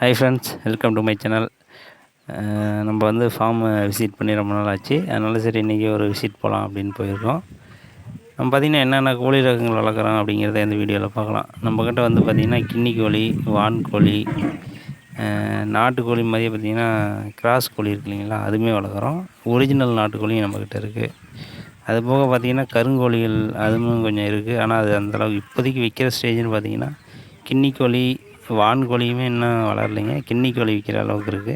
Hi friends welcome to my channel நம்ம வந்து form visit பண்ணி ரொம்ப நாள் ஆச்சு அதனால சரி இன்றைக்கி ஒரு விசிட் போகலாம் அப்படின்னு போயிருக்கோம். நம்ம பார்த்திங்கன்னா என்னென்ன கோழி ரகங்கள் வளர்க்குறோம் அப்படிங்கிறத இந்த வீடியோவில் பார்க்கலாம். நம்மக்கிட்ட வந்து பார்த்திங்கன்னா கின்னி கோழி வான் கோழி நாட்டுக்கோழி மாதிரியே பார்த்திங்கன்னா கிராஸ் கோழி இருக்கு இல்லைங்களா அதுவுமே வளர்க்குறோம். ஒரிஜினல் நாட்டுக்கோழியும் நம்மக்கிட்ட இருக்குது அது போக பார்த்திங்கன்னா கருங்கோழிகள் அதுவும் கொஞ்சம் இருக்குது ஆனால் அது அந்தளவுக்கு இப்போதைக்கு விற்கிற ஸ்டேஜ்னு பார்த்திங்கன்னா கின்னி கோழி இப்போ வான்கோழியுமே இன்னும் வளரலைங்க. கின்னி கோழி விற்கிற அளவுக்கு இருக்குது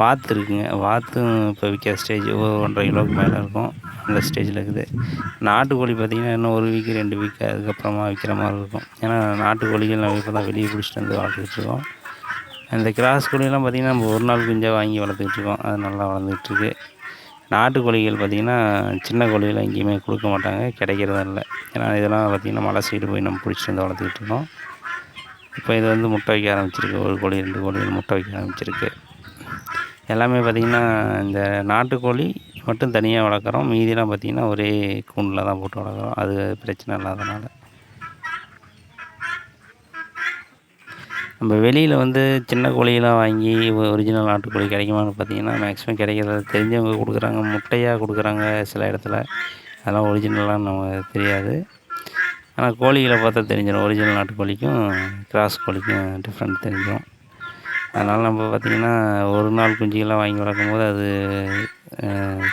வாத்து இருக்குங்க. வாத்தும் இப்போ விற்கிற ஸ்டேஜ் ஒன்றரை கிலோவுக்கு மேலே இருக்கும். அந்த ஸ்டேஜில் இருக்குது. நாட்டுக்கோழி பார்த்திங்கன்னா இன்னும் ஒரு வீக்கு ரெண்டு வீக் அதுக்கப்புறமா விற்கிற மாதிரி இருக்கும். ஏன்னா நாட்டுக்கோழிகள் நம்ம இப்போ தான் வெளியே பிடிச்சிட்டு வந்து வளர்த்துக்கிட்ருக்கோம் அந்த கிராஸ் கோழியெல்லாம் பார்த்திங்கன்னா நம்ம ஒரு நாள் குஞ்சாக வாங்கி வளர்த்துக்கிட்டுருக்கோம் அது நல்லா வளர்ந்துக்கிட்டுருக்கு நாட்டுக்கோழிகள் பார்த்திங்கன்னா சின்ன கோழிகள் எங்கேயுமே கொடுக்க மாட்டாங்க. கிடைக்கிறதும் இல்லை. ஏன்னா இதெல்லாம் பார்த்திங்கன்னா மலை சைடு போய் நம்ம பிடிச்சிட்டு வந்து வளர்த்துக்கிட்டு இருக்கோம். இப்போ இது வந்து முட்டை வைக்க ஆரம்பிச்சிருக்கு. ஒரு கோழி ரெண்டு கோழி முட்டை வைக்க ஆரம்பிச்சிருக்கு. எல்லாமே பார்த்திங்கன்னா இந்த நாட்டுக்கோழி மட்டும் தனியாக வளர்க்குறோம். மீதியெல்லாம் பார்த்திங்கன்னா ஒரே கூண்டில் தான் போட்டு வளர்க்குறோம். அது பிரச்சனை இல்லாதனால. நம்ம வெளியில் வந்து சின்ன கோழியெல்லாம் வாங்கி ஒரிஜினல் நாட்டுக்கோழி கிடைக்குமான்னு பார்த்தீங்கன்னா மேக்ஸிமம் கிடைக்கிறது தெரிஞ்சவங்க கொடுக்குறாங்க. முட்டையாக கொடுக்குறாங்க சில இடத்துல. அதெல்லாம் ஒரிஜினலாக நம்ம தெரியாது. ஆனால் கோழிகளை பார்த்தா தெரிஞ்சிடும். ஒரிஜினல் நாட்டுக்கோழிக்கும் கிராஸ் கோழிக்கும் டிஃப்ரெண்ட் தெரிஞ்சிடும். அதனால் நம்ம பார்த்திங்கன்னா ஒரு நாள் குஞ்சுகள்லாம் வாங்கி வளர்க்கும் போது அது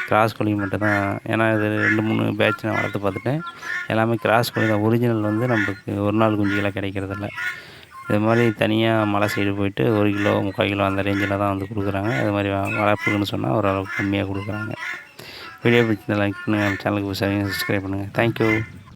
கிராஸ் கோழி மட்டும் தான் ஏன்னா இது ரெண்டு மூணு பேட்ச் நான் வளர்த்து பார்த்துட்டேன். எல்லாமே கிராஸ் கோழி தான். ஒரிஜினல் வந்து நமக்கு ஒரு நாள் குஞ்சுகளாக கிடைக்கிறதில்ல. இது மாதிரி தனியாக மலை சைடு போயிட்டு ஒரு கிலோ முக்கால் கிலோ அந்த ரேஞ்சில் தான் வந்து கொடுக்குறாங்க. அது மாதிரி வளர்ப்புக்குன்னு சொன்னால் ஓரளவுக்கு கம்மியாக கொடுக்குறாங்க. வீடியோ பிடிச்சதை லைக் பண்ணுங்கள் சேனலுக்கு சப்ஸ்கிரைப் பண்ணுங்கள் தேங்க்யூ